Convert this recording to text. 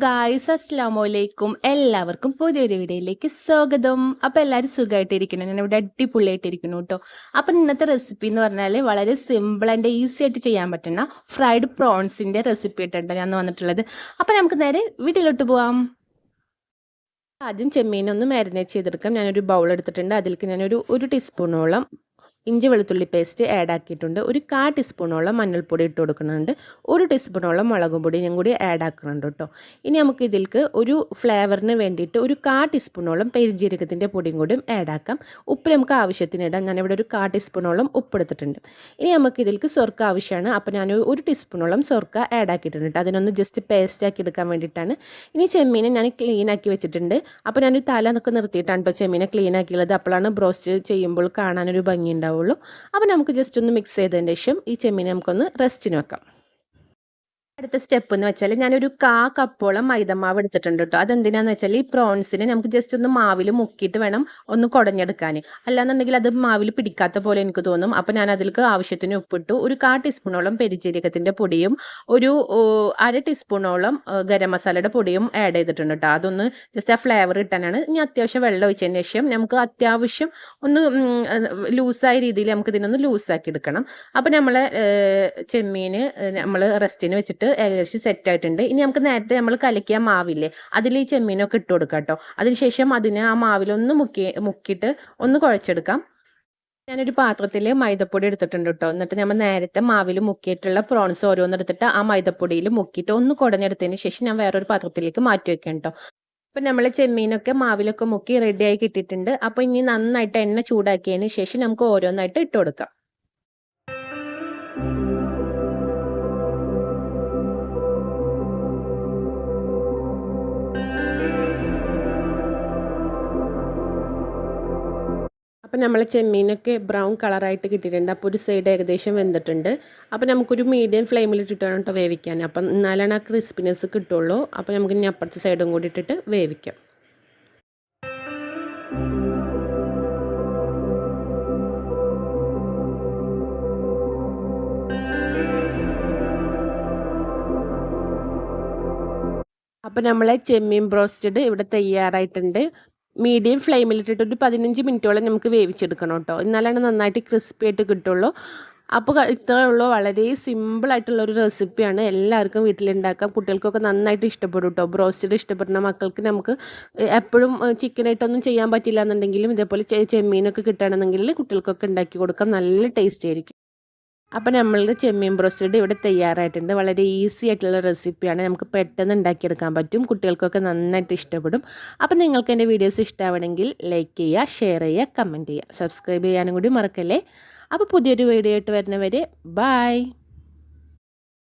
Guys അസ്സാം വലൈക്കും എല്ലാവർക്കും പുതിയൊരു വീഡിയോയിലേക്ക് സ്വാഗതം. അപ്പോൾ എല്ലാവരും സുഖമായിട്ടിരിക്കണം ഞാൻ ഇവിടെ അടിപൊളിയായിട്ടിരിക്കുന്നു കേട്ടോ. അപ്പം ഇന്നത്തെ റെസിപ്പി എന്ന് പറഞ്ഞാൽ വളരെ സിമ്പിൾ ആൻഡ് ഈസി ആയിട്ട് ചെയ്യാൻ പറ്റുന്ന ഫ്രൈഡ് പ്രോൺസിന്റെ റെസിപ്പി ആയിട്ടുണ്ട് ഞാൻ വന്നിട്ടുള്ളത്. അപ്പം നമുക്ക് നേരെ വീട്ടിലോട്ട് പോവാം. ആദ്യം ചെമ്മീനൊന്ന് മാരിനേറ്റ് ചെയ്തെടുക്കാം. ഞാനൊരു ബൗൾ എടുത്തിട്ടുണ്ട്. അതിലേക്ക് ഞാനൊരു ഒരു ടീസ്പൂണോളം ഇഞ്ചി വെളുത്തുള്ളി പേസ്റ്റ് ആഡ് ആക്കിയിട്ടുണ്ട്. ഒരു കാ ടീസ്പൂണോളം മഞ്ഞൾപ്പൊടി ഇട്ട് കൊടുക്കുന്നുണ്ട്. ഒരു ടീസ്പൂണോളം മുളകും പൊടി ഞാൻ കൂടി ആഡ് ആക്കുന്നുണ്ട് കേട്ടോ ഇനി നമുക്ക് ഇതിൽക്ക് ഒരു ഫ്ലേവറിന് വേണ്ടിയിട്ട് ഒരു കാ ടീസ്പൂണോളം പെരിഞ്ജീരകത്തിന്റെ പൊടിയും കൂടി ആഡ് ആക്കാം. ഉപ്പ് നമുക്ക് ആവശ്യത്തിന് ഇടാം. ഞാനിവിടെ ഒരു കാ ടീസ്പൂണോളം ഉപ്പ് എടുത്തിട്ടുണ്ട്. ഇനി നമുക്ക് ഇതിൽക്ക് സ്വർക്ക ആവശ്യമാണ് അപ്പോൾ ഞാൻ ഒരു ടീസ്പൂണോളം സ്വർക്ക ആഡ് ആക്കിയിട്ടുണ്ട് അതിനൊന്ന് ജസ്റ്റ് പേസ്റ്റ് ആക്കി എടുക്കാൻ വേണ്ടിയിട്ടാണ്. ഇനി ചെമ്മീനെ ഞാൻ ക്ലീൻ ആക്കി വെച്ചിട്ടുണ്ട്. അപ്പോൾ ഞാനൊരു തല എന്നൊക്കെ നിർത്തിയിട്ടാണ് കേട്ടോ ചെമ്മീനെ ക്ലീൻ ആക്കിയുള്ളത്. അപ്പോഴാണ് ബ്രോസ്റ്റ് ചെയ്യുമ്പോൾ കാണാനൊരു ഭംഗി ഉണ്ടാവും ഉണ്ടാവുള്ളൂ. അപ്പോൾ നമുക്ക് ജസ്റ്റ് ഒന്ന് മിക്സ് ചെയ്തതിന് ശേഷം ഈ ചെമ്മീനെ നമുക്കൊന്ന് റെസ്റ്റിന് വെക്കാം. അടുത്ത സ്റ്റെപ്പ് എന്ന് വെച്ചാൽ ഞാനൊരു കാ കപ്പോളം മൈദമാവ് എടുത്തിട്ടുണ്ട് കേട്ടോ അതെന്തിനാന്ന് വെച്ചാൽ ഈ പ്രോൺസിനെ നമുക്ക് ജസ്റ്റ് ഒന്ന് മാവിൽ മുക്കിയിട്ട് വേണം ഒന്ന് കുടഞ്ഞെടുക്കാൻ അല്ലാന്നുണ്ടെങ്കിൽ അത് മാവിൽ പിടിക്കാത്ത പോലെ എനിക്ക് തോന്നും. അപ്പം ഞാൻ അതിൽക്ക് ആവശ്യത്തിന് ഉപ്പിട്ടു. ഒരു കാ ടീസ്പൂണോളം പെരിജീരകത്തിന്റെ പൊടിയും ഒരു അര ടീസ്പൂണോളം ഗരം മസാലയുടെ പൊടിയും ആഡ് ചെയ്തിട്ടുണ്ട് കേട്ടോ അതൊന്ന് ജസ്റ്റ് ആ ഫ്ലേവർ കിട്ടാനാണ്. ഇനി അത്യാവശ്യം വെള്ളം ഒഴിച്ചതിന് ശേഷം നമുക്ക് അത്യാവശ്യം ഒന്ന് ലൂസായ രീതിയിൽ നമുക്ക് ഇതിനൊന്ന് ലൂസാക്കി എടുക്കണം. അപ്പം നമ്മളെ ചെമ്മീന് നമ്മൾ റെസ്റ്റിന് വെച്ചിട്ട് ഏകദേശം സെറ്റ് ആയിട്ടുണ്ട്. ഇനി നമുക്ക് നേരത്തെ നമ്മൾ കലക്കിയ മാവില്ലേ അതിൽ ഈ ചെമ്മീനൊക്കെ ഇട്ട് കൊടുക്കാം കേട്ടോ അതിനുശേഷം അതിന് ആ മാവിലൊന്ന് മുക്കി മുക്കിയിട്ട് ഒന്ന് കുഴച്ചെടുക്കാം. ഞാനൊരു പാത്രത്തിൽ മൈദപ്പൊടി എടുത്തിട്ടുണ്ട് കേട്ടോ. എന്നിട്ട് നമ്മൾ നേരത്തെ മാവിൽ മുക്കിയിട്ടുള്ള പ്രോൺസ് ഓരോന്നെടുത്തിട്ട് ആ മൈദപ്പൊടിയിൽ മുക്കിയിട്ട് ഒന്ന് കുടഞ്ഞെടുത്തതിന് ശേഷം ഞാൻ വേറൊരു പാത്രത്തിലേക്ക് മാറ്റി വെക്കാം കേട്ടോ. അപ്പം നമ്മൾ ചെമ്മീനൊക്കെ മാവിലൊക്കെ മുക്കി റെഡിയായി കിട്ടിയിട്ടുണ്ട്. അപ്പോൾ ഇനി നന്നായിട്ട് എണ്ണ ചൂടാക്കിയതിന് ശേഷം നമുക്ക് ഓരോന്നായിട്ട് ഇട്ട് കൊടുക്കാം. അപ്പം നമ്മൾ ചെമ്മീനൊക്കെ ബ്രൗൺ കളറായിട്ട് കിട്ടിയിട്ടുണ്ട്. അപ്പോൾ ഒരു സൈഡ് ഏകദേശം വെന്തിട്ടുണ്ട്. അപ്പോൾ നമുക്കൊരു മീഡിയം ഫ്ലെയിമിൽ ഇട്ടിട്ടാണ് കേട്ടോ വേവിക്കാൻ. അപ്പം എന്നാലാണ് ആ ക്രിസ്പിനെസ് കിട്ടുള്ളൂ. അപ്പോൾ നമുക്ക് ഇനി അപ്പുറത്തെ സൈഡും കൂടി ഇട്ടിട്ട് വേവിക്കാം. അപ്പോൾ നമ്മളെ ചെമ്മീൻ ബ്രോസ്റ്റഡ് ഇവിടെ തയ്യാറായിട്ടുണ്ട്. മീഡിയം ഫ്ലെയിമിലിട്ടിട്ട് ഒരു പതിനഞ്ച് മിനിറ്റോളം നമുക്ക് വേവിച്ചെടുക്കണം കേട്ടോ. എന്നാലാണ് നന്നായിട്ട് ക്രിസ്പി ആയിട്ട് കിട്ടുള്ളൂ. അപ്പോൾ ഇത്രയേ ഉള്ളൂ. വളരെ സിമ്പിളായിട്ടുള്ള ഒരു റെസിപ്പിയാണ് എല്ലാവർക്കും വീട്ടിലുണ്ടാക്കാം. കുട്ടികൾക്കൊക്കെ നന്നായിട്ട് ഇഷ്ടപ്പെടും കേട്ടോ. ബ്രോസ്റ്റഡ് ഇഷ്ടപ്പെടുന്ന മക്കൾക്ക് നമുക്ക് എപ്പോഴും ചിക്കനായിട്ടൊന്നും ചെയ്യാൻ പറ്റില്ല എന്നുണ്ടെങ്കിലും ഇതേപോലെ ചെമ്മീനൊക്കെ കിട്ടുകയാണെന്നുണ്ടെങ്കിൽ കുട്ടികൾക്കൊക്കെ ഉണ്ടാക്കി കൊടുക്കാം. നല്ല ടേസ്റ്റ് ആയിരിക്കും. അപ്പോൾ നമ്മളുടെ ചെമ്മീൻ ബ്രോസ്റ്റഡ് ഇവിടെ തയ്യാറായിട്ടുണ്ട്. വളരെ ഈസി ആയിട്ടുള്ള റെസിപ്പിയാണ്. നമുക്ക് പെട്ടെന്ന് ഉണ്ടാക്കിയെടുക്കാൻ പറ്റും. കുട്ടികൾക്കൊക്കെ നന്നായിട്ട് ഇഷ്ടപ്പെടും. അപ്പോൾ നിങ്ങൾക്ക് എന്റെ വീഡിയോസ് ഇഷ്ടമാവണമെങ്കിൽ ലൈക്ക് ചെയ്യുക ഷെയർ ചെയ്യുക കമന്റ് ചെയ്യുക. സബ്സ്ക്രൈബ് ചെയ്യാനും കൂടി മറക്കല്ലേ? അപ്പോൾ പുതിയൊരു വീഡിയോ ആയിട്ട് വരുന്നവരെ ബായ്